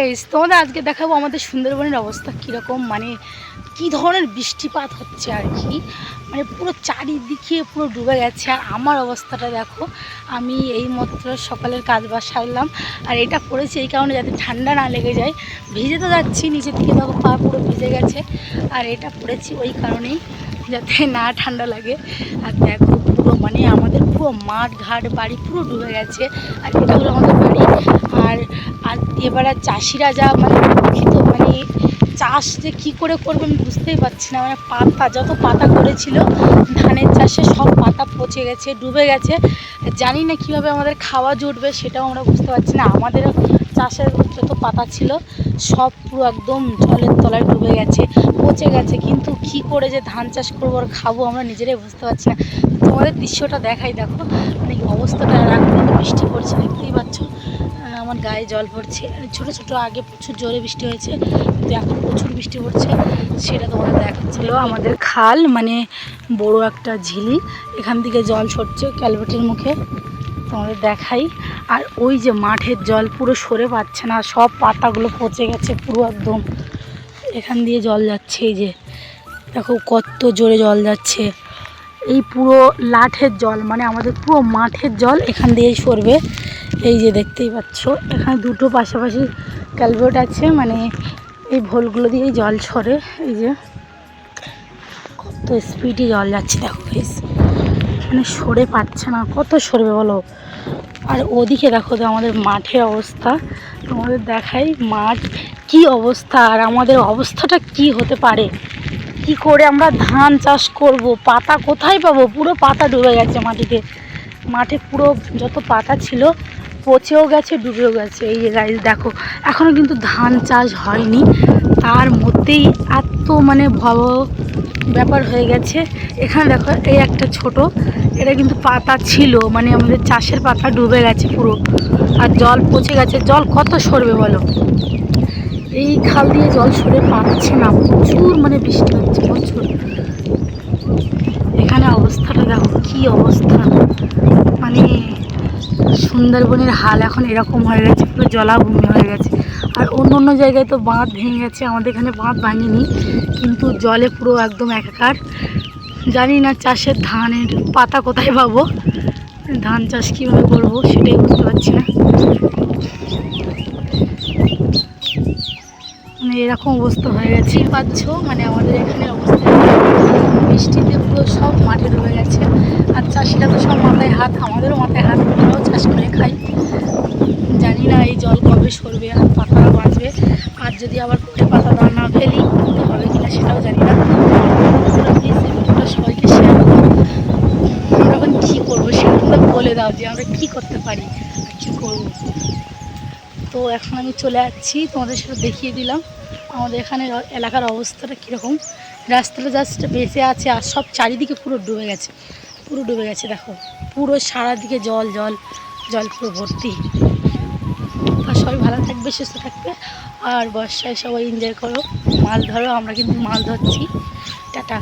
Guys তোমাদের আজকে দেখাবো আমাদের সুন্দরবনের অবস্থা কীরকম মানে কি ধরনের বৃষ্টিপাত হচ্ছে আর কি। মানে পুরো চারিদিকে পুরো ডুবে গেছে আর আমার অবস্থাটা দেখো, আমি এই মাত্র সকালের কাজ বাজ সারলাম। আর এটা পড়েছি এই কারণে যাতে ঠান্ডা না লেগে যায়। ভিজে তো যাচ্ছি, নিচের থেকে দেখো পা পুরো ভিজে গেছে। আর এটা পড়েছি ওই কারণেই যাতে না ঠান্ডা লাগে। আর দেখো পুরো মানে আমাদের পুরো মাঠ, ঘাট, বাড়ি পুরো ডুবে গেছে। আর এটা হলো আমাদের বাড়ি। আর এবার আর চাষিরা যা মানে দুঃখিত মানে চাষ যে কী করে করবে আমি বুঝতেই পারছি না। মানে পাতা, যত পাতা করেছিল, ধানের চাষে সব পাতা পচে গেছে, ডুবে গেছে। জানি না কীভাবে আমাদের খাওয়া জুটবে সেটাও আমরা বুঝতে পারছি না। আমাদেরও চাষের যত পাতা ছিল, সব পুরো একদম জলের তলায় ডুবে গেছে, পচে গেছে। কিন্তু কী করে যে ধান চাষ করব আর খাব আমরা নিজেরাই বুঝতে পারছি না। তোমাদের দৃশ্যটা দেখাই, দেখো। মানে অবস্থাটা এখন বৃষ্টি পড়ছে, দেখতেই পাচ্ছ। আমার গায়ে জল পড়ছে। ছোটো ছোটো আগে প্রচুর জোরে বৃষ্টি হয়েছে, কিন্তু এখন প্রচুর বৃষ্টি পড়ছে। সেটা তোমাদের দেখাচ্ছিল আমাদের খাল মানে বড় একটা ঝিলি। এখান থেকে জল ছড়ছে ক্যালভেটের মুখে। তোমাদের দেখাই। আর ওই যে মাঠের জল পুরো সরে পাচ্ছে না, সব পাতাগুলো পচে গেছে পুরো একদম। এখান দিয়ে জল যাচ্ছে এই যে। দেখো কত জোরে জল যাচ্ছে। এই পুরো লাঠের জল মানে আমাদের পুরো মাঠের জল এখান দিয়েই সরবে। এই যে দেখতেই পাচ্ছ, এখানে দুটো পাশাপাশি ক্যালভেট আছে মানে এই ভোলগুলো দিয়েই জল সরে এই যে। কত স্পিডে জল যাচ্ছে, দেখো বেশ মানে সরে পাচ্ছে না, কত সরবে বলো? আর ওদিকে দেখো তো আমাদের মাঠের অবস্থা, তোমাদের দেখাই মাঠ কি অবস্থা, আর আমাদের অবস্থাটা কি হতে পারে? কি করে আমরা ধান চাষ করব? পাতা কোথায় পাবো? পুরো পাতা ডুবে গেছে মাটিতে। মাঠে পুরো যত পাতা ছিল পচেও গেছে, ডুবেও গেছে। এই যে গাইজ দেখো এখনও কিন্তু ধান চাষ হয়নি। তার মধ্যেই এত মানে ভয়াবহ ব্যাপার হয়ে গেছে। এখানে দেখো, এই একটা ছোট, এটা কিন্তু পাতা ছিল মানে আমাদের চাষের পাতা ডুবে গেছে পুরো। আর জল পচে গেছে। জল কত সরবে বলো? এই খাল দিয়ে জল সরে পাচ্ছে না। প্রচুর মানে বৃষ্টি হচ্ছে, প্রচুর। এখানে অবস্থাটা দেখো, কি অবস্থা। সুন্দরবনের হাল এখন এরকম হয়ে গেছে, পুরো জলাভূমি হয়ে গেছে। আর অন্য অন্য জায়গায় তো বাঁধ ভেঙে গেছে, আমাদের এখানে বাঁধ ভাঙেনি, কিন্তু জলে পুরো একদম একাকার। জানি না চাষের ধানের পাতা কোথায় পাবো, ধান চাষ কীভাবে করব সেটাই বুঝতে পারছি না। মানে এরকম অবস্থা হয়ে গেছে। পাচ্ছ মানে আমাদের এখানে অবস্থা বৃষ্টিতে পুরো সব মাঠে ডুবে গেছে, আর চাষিরা তো সব মাথায় হাত, আমাদেরও মাথায় হাত। চাষ করে খাই। জানি না এই জল কবে সরবে আর পাতা বাঁচবে। আর যদি আবার পরে পাতা দানা না ফেলি হবে কিনা সেটাও জানি না। প্লিজ সবাইকে শেয়ার করো আমরা এখন কী করব তোমরা বলে দাও যে আমরা কী করতে পারি আর কী করব। তো এখন আমি চলে যাচ্ছি তোমাদের সাথে দেখিয়ে দিলাম আমাদের এখানে এলাকার অবস্থাটা কীরকম। রাস্তাটা জাস্ট বেঁচে আছে আর সব চারিদিকে পুরো ডুবে গেছে। পুরো ডুবে গেছে, দেখো। পুরো সারাদিকে জল জল। জল পুরো ভর্তি। আর সবাই ভালো থাকবে, সুস্থ থাকবে। আর বর্ষায় সবাই এনজয় করো। মাছ ধরো, আমরা কিন্তু মাছ ধরছি। টাটা।